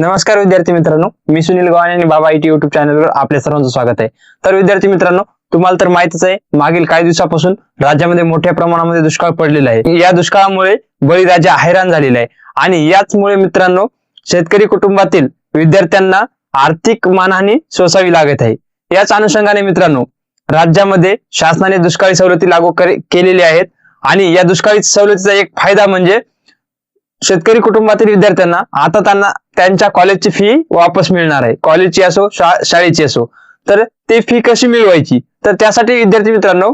नमस्कार विद्यार्थी मित्रांनो मी सुनील गव्हाणे आणि बाबा आयटी युट्यूब चॅनलवर आपल्या सर्वांचं स्वागत आहे. तर विद्यार्थी मित्रांनो तुम्हाला तर माहितच आहे मागील काही दिवसापासून राज्यामध्ये मोठ्या प्रमाणामध्ये दुष्काळ पडलेला आहे. या दुष्काळामुळे बळीराजा हैराण झालेला आहे. आणि याचमुळे मित्रांनो शेतकरी कुटुंबातील विद्यार्थ्यांना आर्थिक मानहानी सोसावी लागत आहे. याच अनुषंगाने मित्रांनो राज्यामध्ये शासनाने दुष्काळी सवलती लागू केलेली केलेल्या आहेत. आणि या दुष्काळी सवलतीचा एक फायदा म्हणजे शेतकरी कुटुंबातील विद्यार्थ्यांना आता त्यांना त्यांच्या कॉलेजची फी वापस मिळणार आहे. कॉलेजची असो शा- शाळेची असो. तर ते फी कशी मिळवायची? तर त्यासाठी विद्यार्थी मित्रांनो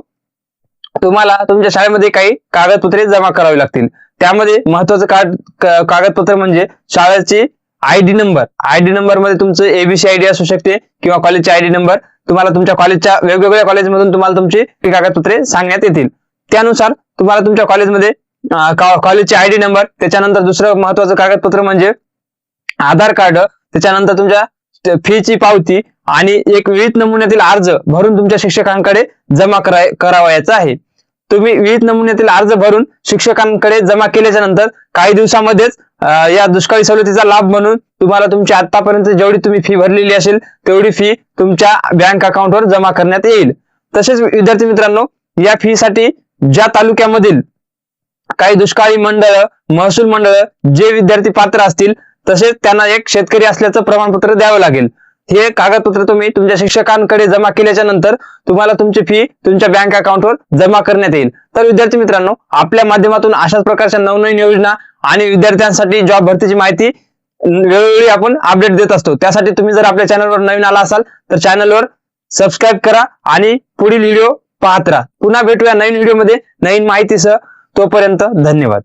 तुम्हाला तुमच्या शाळेमध्ये काही कागदपत्रे जमा करावी लागतील. त्यामध्ये महत्वाचं का कागदपत्र म्हणजे शाळेची I D number I D नंबरमध्ये तुमचं एबीसी आय डी असू शकते किंवा कॉलेजची आय डी नंबर तुम्हाला तुमच्या कॉलेजच्या वेगवेगळ्या कॉलेजमधून तुम्हाला तुमची ही कागदपत्रे सांगण्यात येतील. त्यानुसार तुम्हाला तुमच्या कॉलेजमध्ये कॉलेजचे आयडी कॉलेजची आय डी नंबर त्याच्यानंतर दुसरं महत्वाचं कागदपत्र म्हणजे आधार कार्ड त्याच्यानंतर तुमच्या फीची पावती आणि एक विविध नमुन्यातील अर्ज भरून तुमच्या शिक्षकांकडे जमा कराय करावयाचा आहे. तुम्ही विविध नमुन्यातील अर्ज भरून शिक्षकांकडे जमा केल्याच्यानंतर काही दिवसामध्येच या दुष्काळी सवलतीचा लाभ म्हणून तुम्हाला तुमची आतापर्यंत जेवढी तुम्ही फी भरलेली असेल तेवढी फी तुमच्या बँक अकाउंटवर जमा करण्यात येईल. तसेच विद्यार्थी मित्रांनो या फी साठी ज्या तालुक्यामधील काही दुष्काळी मंडळ महसूल मंडळ जे विद्यार्थी पात्र असतील तसेच त्यांना एक शेतकरी असल्याचं प्रमाणपत्र द्यावं लागेल. हे कागदपत्र तुम्ही तुमच्या शिक्षकांकडे जमा केल्याच्यानंतर तुम्हाला तुमची फी तुमच्या बँक अकाउंटवर जमा करण्यात येईल. तर विद्यार्थी मित्रांनो आपल्या माध्यमातून अशाच प्रकारच्या नवनवीन योजना आणि विद्यार्थ्यांसाठी जॉब भरतीची माहिती वेळोवेळी आपण अपडेट देत असतो. त्यासाठी तुम्ही जर आपल्या चॅनलवर नवीन आला असाल तर चॅनलवर सबस्क्राईब करा आणि पुढील व्हिडिओ पाहत राहा. पुन्हा भेटूया नवीन व्हिडिओमध्ये नवीन माहितीसह तोपर्यंत धन्यवाद.